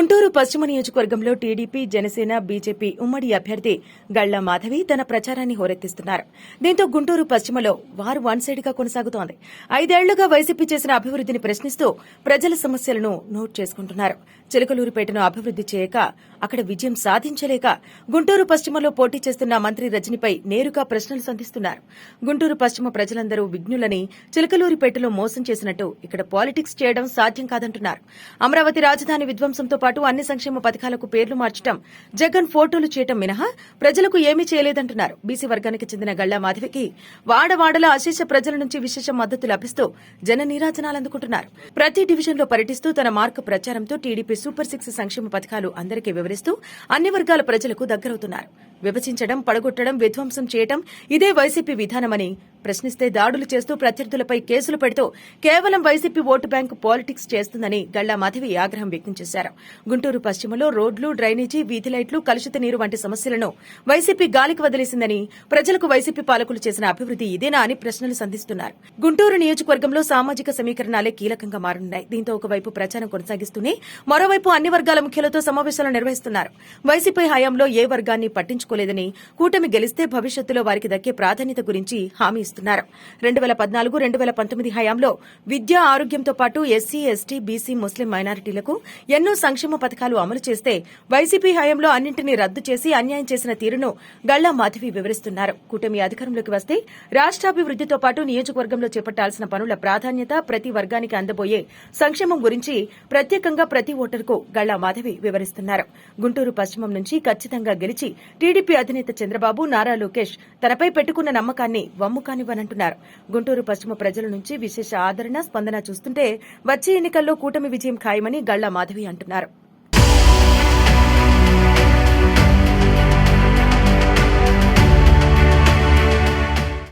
గుంటూరు పశ్చిమ నియోజకవర్గంలో TDP Janasena BJP ఉమ్మడి అభ్యర్థి గళ్ళ మాధవి తన ప్రచారాన్ని హోరెత్తిస్తున్నారు. దీంతో గుంటూరు పశ్చిమలో వారు వన్ సైడ్గా కొనసాగుతోంది. ఐదేళ్ళుగా వైసీపీ చేసిన అభివృద్ధిని ప్రశ్నిస్తూ ప్రజల సమస్యలను నోట్ చేసుకుంటున్నారు. చిలకలూరిపేటను అభివృద్ది చేయక అక్కడ విజయం సాధించలేక గుంటూరు పశ్చిమలో పోటీ చేస్తున్న మంత్రి రజనిపై నేరుగా ప్రశ్నలు సంధిస్తున్నారు. గుంటూరు పశ్చిమ ప్రజలందరూ విజ్ఞులని చిలకలూరిపేటలో మోసం చేసినట్టు ఇక్కడ పాలిటిక్స్ చేయడం సాధ్యం కాదంటున్నారు. అమరావతి రాజధాని విధ్వంసంతో పాటు అన్ని సంక్షేమ పథకాలకు పేర్లు మార్చడం జగన్ ఫోటోలు చేయటం మినహా ప్రజలకు ఏమీ చేయలేదంటున్నారు. బీసీ వర్గానికి చెందిన గళ్ళా మాధవికి వాడవాడల అశేష ప్రజల నుంచి విశేష మద్దతు లభిస్తూ జన నీరాజనాలు అందుకుంటున్నారు. ప్రతి డివిజన్లో పర్యటిస్తూ తన మార్కు ప్రచారంతో టీడీపీ సూపర్ సిక్స్ సంక్షేమ పథకాలు అందరికీ వివరిస్తూ అన్ని వర్గాల ప్రజలకు దగ్గరవుతున్నారు. విభజించడం పడగొట్టడం విధ్వంసం చేయటం ఇదే వైసీపీ విధానమని ప్రశ్నిస్తే దాడులు చేస్తూ ప్రత్యర్థులపై కేసులు పెడుతూ కేవలం వైసీపీ ఓటు బ్యాంకు పాలిటిక్స్ చేస్తుందని గళ్ళా మాధవి ఆగ్రహం వ్యక్తం చేశారు. గుంటూరు పశ్చిమలో రోడ్లు డ్రైనేజీ వీధి లైట్లు కలుషిత నీరు వంటి సమస్యలను వైసీపీ గాలికి వదిలేసిందని ప్రజలకు వైసీపీ పాలకులు చేసిన అభివృద్ది ఇదేనా అని ప్రశ్నలు సంధిస్తున్నారు. గుంటూరు నియోజకవర్గంలో సామాజిక సమీకరణాలే కీలకంగా మారనున్నాయి దీంతో ఒకవైపు ప్రచారం కొనసాగిస్తూనే మరోవైపు అన్ని వర్గాల ముఖ్యులతో సమావేశాలు నిర్వహిస్తున్నారు. వైసీపీ హయాంలో ఏ వర్గాన్ని పట్టించుకోలేదని కూటమి గెలిస్తే భవిష్యత్తులో వారికి దక్కే ప్రాధాన్యత గురించి హామీ ఇస్తున్నారు రెండు వేల పద్నాలుగు రెండు వేల పంతొమ్మిది హయాంలో విద్య ఆరోగ్యంతో పాటు ఎస్సీ ఎస్టీ బీసీ ముస్లిం మైనారిటీలకు ఎన్నో సంక్షేమ పథకాలు అమలు చేస్తే వైసీపీ హయాంలో అన్నింటినీ రద్దు చేసి అన్యాయం చేసిన తీరును గళ్ళా మాధవి వివరిస్తున్నారు. కూటమి అధికారంలోకి వస్తే రాష్ట్రాభివృద్దితో పాటు నియోజకవర్గంలో చేపట్టాల్సిన పనుల ప్రాధాన్యత ప్రతి వర్గానికి అందబోయే సంక్షేమం గురించి ప్రత్యేకంగా ప్రతి ఓటరుకు గళ్ళా మాధవి వివరిస్తున్నారు. గుంటూరు పశ్చిమం నుంచి ఖచ్చితంగా గెలిచి టీడీపీ అధినేత చంద్రబాబు నారా లోకేష్ తనపై పెట్టుకున్న నమ్మకాన్ని వమ్ము కానివ్వనంటున్నారు. గుంటూరు పశ్చిమ ప్రజల నుంచి విశేష ఆదరణ స్పందన చూస్తుంటే వచ్చే ఎన్నికల్లో కూటమి విజయం ఖాయమని గళ్ళా మాధవి అంటున్నారు.